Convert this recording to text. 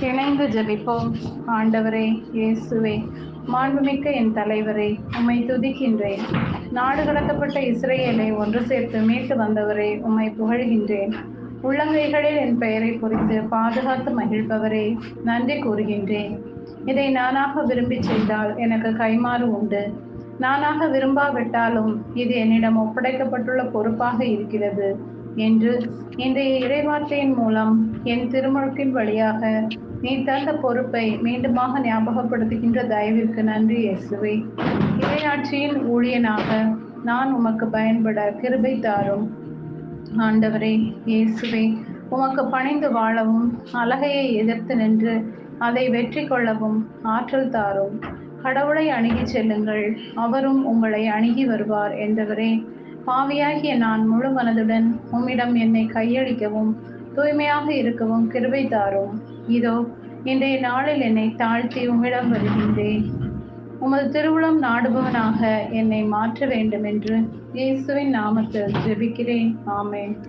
இணைந்து ஜபிப்போம். ஆண்டவரே இயேசுவே மாண்புமிக்க என் தலைவரே உம்மை துதிக்கின்றேன். நாடு கடத்தப்பட்ட இஸ்ரேலை ஒன்று சேர்த்து மீட்டு வந்தவரே உம்மை புகழ்கின்றேன். உள்ளங்கைகளில் என் பெயரை குறித்து பாதுகாத்து மகிழ்பவரே நன்றி கூறுகின்றேன். இதை நானாக விரும்பி செய்தால் எனக்கு கைமாறு உண்டு. நானாக விரும்பாவிட்டாலும் இது என்னிடம் ஒப்படைக்கப்பட்டுள்ள பொறுப்பாக இருக்கிறது. என்று இன்றைய இறைவார்த்தையின் மூலம் என் திருமுழுக்கின் வழியாக நீ தந்த பொறுப்பை மீண்டுமாக ஞாபகப்படுத்துகின்ற தயவிற்கு நன்றி இயேசுவே. இறையாட்சியின் ஊழியனாக நான் உமக்கு பயன்பட கிருபை தாரும். ஆண்டவரே இயேசுவே உமக்கு பணிந்து வாழவும் அழகையை எதிர்த்து நின்று அதை வெற்றி கொள்ளவும் ஆற்றல் தாரும். கடவுளை அணுகி செல்லுங்கள் அவரும் உங்களை அணுகி வருவார் என்றவரே. பாவியாகிய நான் முழு மனதுடன் உம்மிடம் என்னை கையளிக்கவும் தூய்மையாக இருக்கவும் கிருபை தாரும். இதோ இன்றைய நாளில் என்னை தாழ்த்தி உம்மிடம் வருகின்றேன். உமது திருவுளம் நாடுபவனாக என்னை மாற்ற வேண்டும் என்று இயேசுவின் நாமத்தில் ஜெபிக்கிறேன். ஆமேன்.